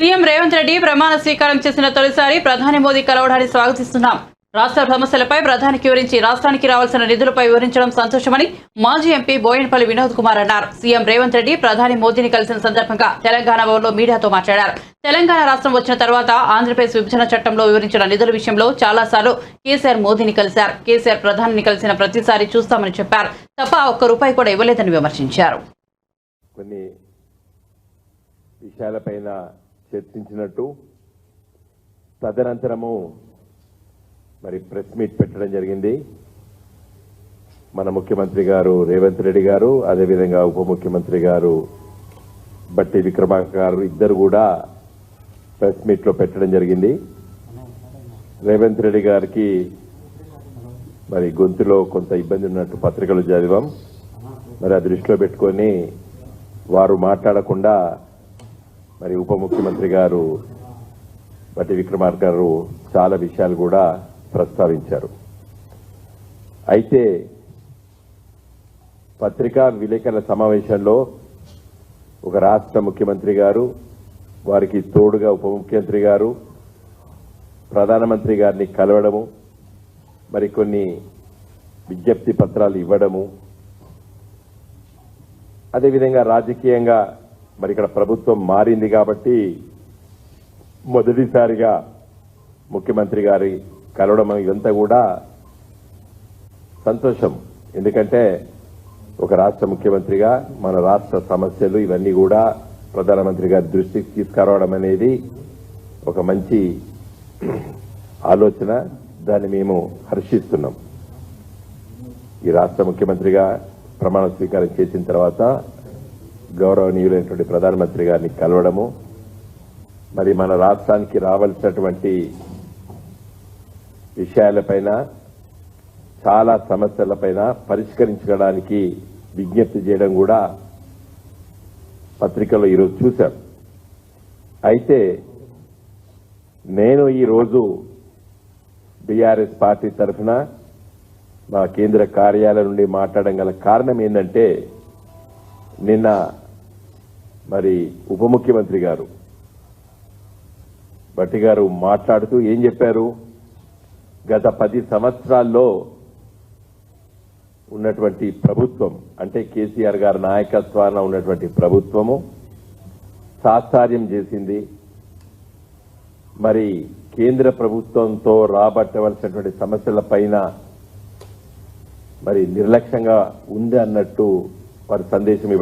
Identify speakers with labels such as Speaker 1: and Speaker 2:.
Speaker 1: CM Revanth Reddy ప్రమాణ స్వీకారం చేసిన తొలిసారి ప్రధాని మోదీ కలవడాన్ని స్వాగతిస్తున్నాం. రాష్ట్ర సమస్యలపై ప్రధానికి వివరించి రాష్ట్రానికి రావాల్సిన నిధులపై వివరించడం సంతోషమని మాజీ ఎంపీ బోయినపల్లి వినోద్ కుమార్ అన్నారు. సీఎం రేవంత్ రెడ్డి ప్రధాని మోదీని కలిసిన సందర్భంగా తెలంగాణ భవన్లో మీడియాతో మాట్లాడారు. తెలంగాణ రాష్ట్రం వచ్చిన తర్వాత ఆంధ్రప్రదేశ్ విభజన చట్టంలో వివరించిన నిధుల విషయంలో చాలాసార్లు కేసీఆర్ మోదీని కలిశారు. కేసీఆర్ ప్రధానిని కలిసిన ప్రతిసారి చూస్తామని చెప్పారు. తప్ప ఒక్క రూపాయి కూడా ఇవ్వలేదని విమర్శించారు.
Speaker 2: కొన్ని విషయాలపైన చర్చించినట్టు తదనంతరము మరి ప్రెస్ మీట్ పెట్టడం జరిగింది. మన ముఖ్యమంత్రి గారు రేవంత్ రెడ్డి గారు అదేవిధంగా ఉప ముఖ్యమంత్రి గారు బట్టి విక్రమార్క గారు ఇద్దరు కూడా ప్రెస్ మీట్లో పెట్టడం జరిగింది. రేవంత్ రెడ్డి గారికి మరి గొంతులో కొంత ఇబ్బంది ఉన్నట్టు పత్రికలు చదివాం మరి ఆ దృష్టిలో పెట్టుకొని వారు మాట్లాడకుండా మరి ఉప ముఖ్యమంత్రి గారు బట్టి విక్రమార్క గారు చాలా విషయాలు కూడా ప్రస్తావించారు. అయితే పత్రికా విలేకరుల సమావేశంలో ఒక రాష్ట్ర ముఖ్యమంత్రి గారు వారికి తోడుగా ఉప ముఖ్యమంత్రి గారు ప్రధానమంత్రి గారిని కలవడము మరి కొన్ని విజ్ఞప్తి పత్రాలు ఇవ్వడము అదేవిధంగా రాజకీయంగా మరి ఇక్కడ ప్రభుత్వం మారింది కాబట్టి మొదటిసారిగా ముఖ్యమంత్రి గారి కలవడం ఇదంతా కూడా సంతోషం. ఎందుకంటే ఒక రాష్ట్ర ముఖ్యమంత్రిగా మన రాష్ట్ర సమస్యలు ఇవన్నీ కూడా ప్రధానమంత్రి గారి దృష్టికి తీసుకురావడం అనేది ఒక మంచి ఆలోచన. దాన్ని మేము హర్షిస్తున్నాం. ఈ రాష్ట్ర ముఖ్యమంత్రిగా ప్రమాణ స్వీకారం చేసిన తర్వాత గౌరవనీయులైనటువంటి ప్రధానమంత్రి గారిని కలవడము మరి మన రాష్ట్రానికి రావాల్సినటువంటి విషయాలపైన చాలా సమస్యలపైన పరిష్కరించడానికి విజ్ఞప్తి చేయడం కూడా పత్రికలో ఈరోజు చూశాం. అయితే నేను ఈరోజు బీఆర్ఎస్ పార్టీ తరఫున మా కేంద్ర కార్యాలయం నుండి మాట్లాడడం గల కారణం ఏంటంటే నిన్న మరి ఉప ముఖ్యమంత్రి గారు. భట్టి గారు మాట్లాడుతూ ఏం చెప్పారు? గత పది సంవత్సరాల్లో ఉన్నటువంటి ప్రభుత్వం అంటే కేసీఆర్ గారి నాయకత్వాన ఉన్నటువంటి ప్రభుత్వము సాత్సార్యం చేసింది. మరి కేంద్ర ప్రభుత్వంతో రాబట్టవలసినటువంటి సమస్యల పైన మరి నిర్లక్ష్యంగా ఉంది అన్నట్టు వారి సందేశం